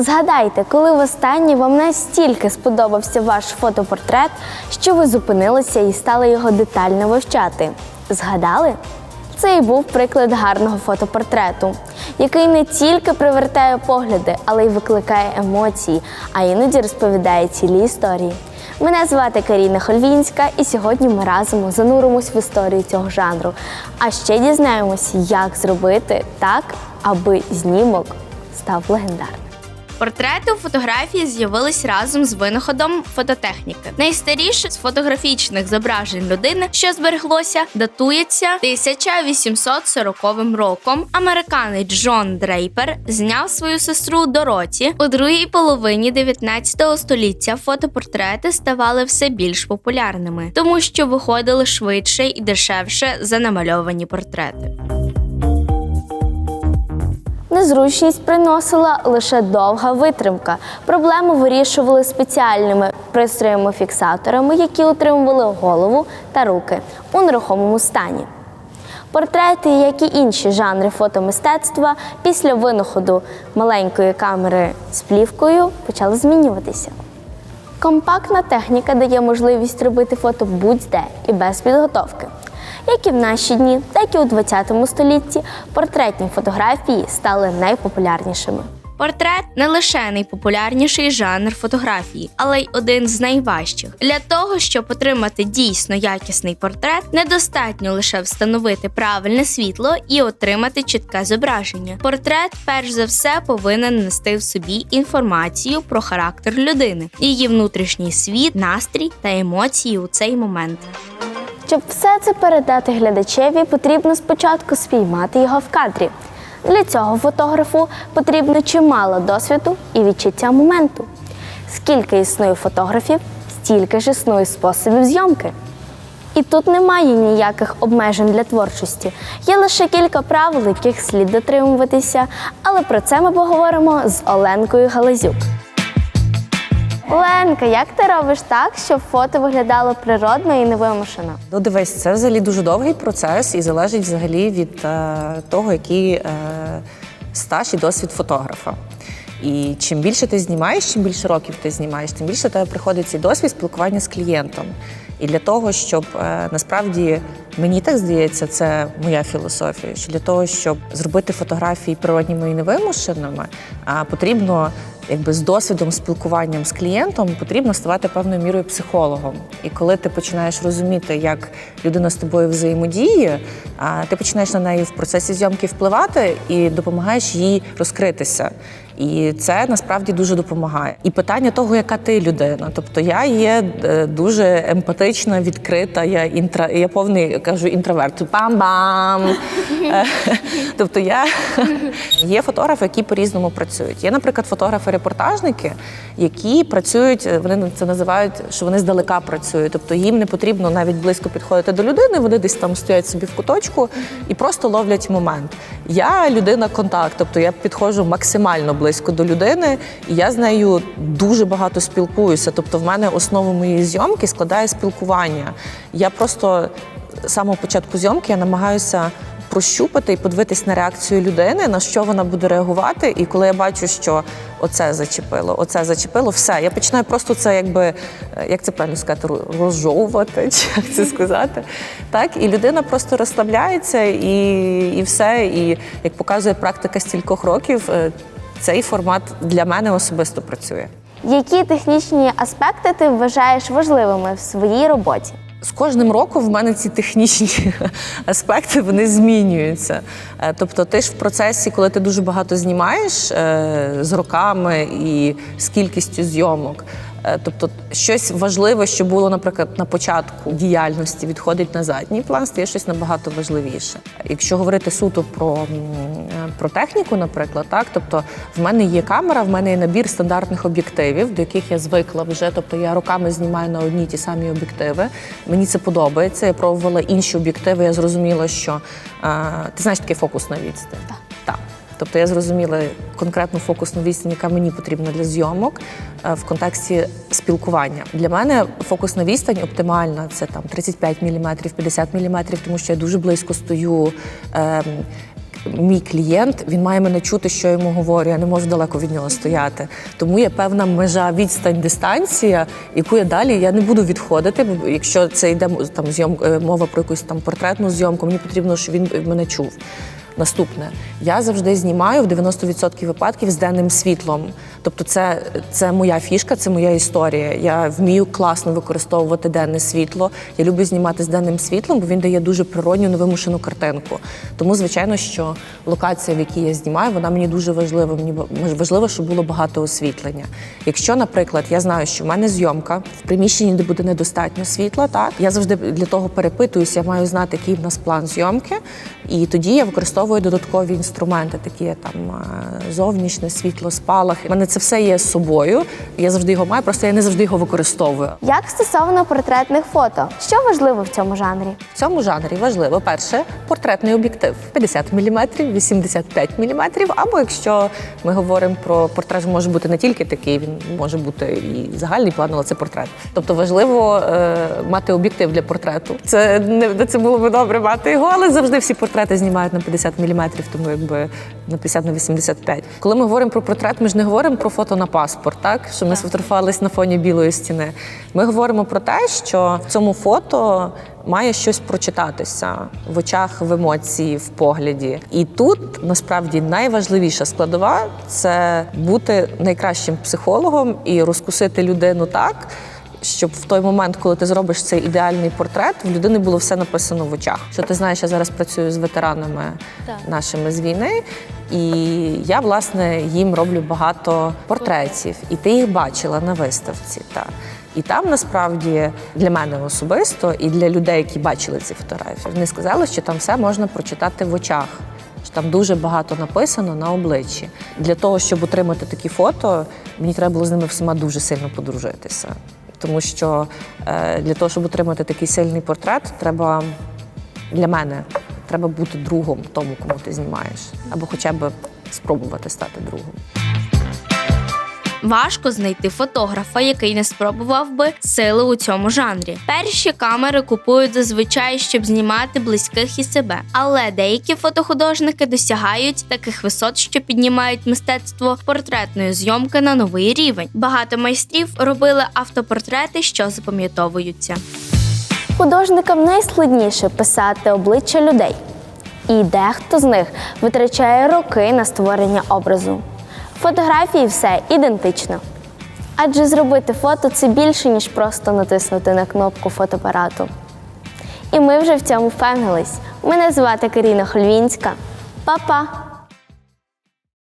Згадайте, коли востаннє вам настільки сподобався ваш фотопортрет, що ви зупинилися і стали його детально вивчати. Згадали? Це і був приклад гарного фотопортрету, який не тільки привертає погляди, але й викликає емоції, а іноді розповідає цілі історії. Мене звати Каріна Хольвінська, і сьогодні ми разом зануримось в історію цього жанру. А ще дізнаємось, як зробити так, аби знімок став легендарним. Портрети у фотографії з'явились разом з винаходом фототехніки. Найстаріше з фотографічних зображень людини, що збереглося, датується 1840 роком. Американець Джон Дрейпер зняв свою сестру Дороті у другій половині 19 століття. Фотопортрети ставали все більш популярними, тому що виходили швидше і дешевше за намальовані портрети. Незручність приносила лише довга витримка. Проблему вирішували спеціальними пристроями-фіксаторами, які утримували голову та руки у нерухомому стані. Портрети, як і інші жанри фотомистецтва, після винаходу маленької камери з плівкою почали змінюватися. Компактна техніка дає можливість робити фото будь-де і без підготовки. Як і в наші дні, так і у ХХ столітті портретні фотографії стали найпопулярнішими. Портрет не лише найпопулярніший жанр фотографії, але й один з найважчих. Для того, щоб отримати дійсно якісний портрет, недостатньо лише встановити правильне світло і отримати чітке зображення. Портрет, перш за все, повинен нести в собі інформацію про характер людини, її внутрішній світ, настрій та емоції у цей момент. Щоб все це передати глядачеві, потрібно спочатку спіймати його в кадрі. Для цього фотографу потрібно чимало досвіду і відчуття моменту. Скільки існує фотографів, стільки ж існує способів зйомки. І тут немає ніяких обмежень для творчості. Є лише кілька правил, яких слід дотримуватися, але про це ми поговоримо з Оленкою Галазюк. Оленка, як ти робиш так, щоб фото виглядало природно і невимушено? Ну, дивись, це взагалі дуже довгий процес і залежить взагалі від е, того, який е, стаж і досвід фотографа. І чим більше ти знімаєш, чим більше років ти знімаєш, тим більше тебе приходить цей досвід спілкування з клієнтом. І для того, щоб е, насправді мені так здається, це моя філософія. Що для того, щоб зробити фотографії природніми і невимушеними, а потрібно якби з досвідом спілкуванням з клієнтом потрібно ставати певною мірою психологом. І коли ти починаєш розуміти, як людина з тобою взаємодіє, ти починаєш на неї в процесі зйомки впливати і допомагаєш їй розкритися. І це насправді дуже допомагає. І питання того, яка ти людина. Тобто я є е, дуже емпатична, відкрита, я інтра, я повний кажу інтроверт. Бам-бам! Е, Тобто я є фотографи, які по-різному працюють. Є, наприклад, фотографи-репортажники, які працюють, е, вони це називають, що вони здалека працюють. Тобто їм не потрібно навіть близько підходити до людини, вони десь там стоять собі в куточку і просто ловлять момент. Я людина контакт, тобто я підходжу максимально близько до людини, і я з нею дуже багато спілкуюся. Тобто, в мене основу моєї зйомки складає спілкування. Я просто з самого початку зйомки я намагаюся прощупати і подивитись на реакцію людини, на що вона буде реагувати. І коли я бачу, що оце зачепило, оце зачепило, все. Я починаю просто це, якби е, як це правильно сказати, розжовувати, чи як це сказати. Так, і людина просто розслабляється і, і все. І як показує практика стількох років, е, цей формат для мене особисто працює. Які технічні аспекти ти вважаєш важливими в своїй роботі? З кожним роком в мене ці технічні аспекти вони змінюються. Е, Тобто, ти ж в процесі, коли ти дуже багато знімаєш е, з роками і з кількістю зйомок. Е, Тобто щось важливе, що було, наприклад, на початку діяльності, відходить на задній план, стає щось набагато важливіше. Якщо говорити суто про, е, про техніку, наприклад, так, тобто в мене є камера, в мене є набір стандартних об'єктивів, до яких я звикла вже. Тобто я роками знімаю на одні ті самі об'єктиви. Мені це подобається. Я пробувала інші об'єктиви. Я зрозуміла, що е, ти знаєш такий фокус на відстань. Так. Так. Тобто я зрозуміла конкретну фокусну відстань, яка мені потрібна для зйомок е, в контексті спілкування. Для мене фокусна відстань оптимальна це там 35 мм, 50 мм, тому що я дуже близько стою. ем, Мій клієнт він має мене чути, що я йому говорю. Я не можу далеко від нього стояти. Тому є певна межа, відстань, дистанція, яку я далі я не буду відходити. Бо якщо це йде там зйом е, мова про якусь там портретну зйомку, мені потрібно, щоб він мене чув. Наступне, я завжди знімаю в 90% випадків з денним світлом. Тобто, це, це моя фішка, це моя історія. Я вмію класно використовувати денне світло. Я люблю знімати з денним світлом, бо він дає дуже природню, невимушену картинку. Тому, звичайно, що локація, в якій я знімаю, вона мені дуже важлива. Мені важливо, щоб було багато освітлення. Якщо, наприклад, я знаю, що в мене зйомка в приміщенні, де буде недостатньо світла, так я завжди для того перепитуюся, я маю знати, який в нас план зйомки, і тоді я використовую додаткові інструменти, такі як там е, зовнішнє світло, спалахи. Мене це все є з собою. Я завжди його маю, просто я не завжди його використовую. Як стосовно портретних фото, що важливо в цьому жанрі? В цьому жанрі важливо перше портретний об'єктив 50 мм, 85 мм, або якщо ми говоримо про портрет, може бути не тільки такий, він може бути і загальний план, але це портрет. Тобто важливо е, мати об'єктив для портрету. Це не це було б добре мати його, але завжди всі портрети знімають на 50 мм, тому якби на 50 на 85. Коли ми говоримо про портрет, ми ж не говоримо про фото на паспорт, так що ми сфотографувались на фоні білої стіни. Ми говоримо про те, що в цьому фото має щось прочитатися в очах, в емоції, в погляді. І тут насправді найважливіша складова це бути найкращим психологом і розкусити людину так. Щоб в той момент, коли ти зробиш цей ідеальний портрет, в людини було все написано в очах. Що ти знаєш, я зараз працюю з ветеранами нашими з війни, і я власне їм роблю багато портретів, і ти їх бачила на виставці. Та. І там насправді для мене особисто і для людей, які бачили ці фотографії, вони сказали, що там все можна прочитати в очах. Що Там дуже багато написано на обличчі. Для того, щоб отримати такі фото, мені треба було з ними всіма дуже сильно подружитися. Тому що е, для того, щоб отримати такий сильний портрет, треба для мене треба бути другом тому, кому ти знімаєш, або хоча б спробувати стати другом. Важко знайти фотографа, який не спробував би сили у цьому жанрі. Перші камери купують зазвичай, щоб знімати близьких і себе. Але деякі фотохудожники досягають таких висот, що піднімають мистецтво портретної зйомки на новий рівень. Багато майстрів робили автопортрети, що запам'ятовуються. Художникам найскладніше писати обличчя людей. І дехто з них витрачає роки на створення образу. Фотографії все ідентично. Адже зробити фото це більше, ніж просто натиснути на кнопку фотоапарату. І ми вже в цьому впевнились. Мене звати Каріна Хольвінська. Па-па!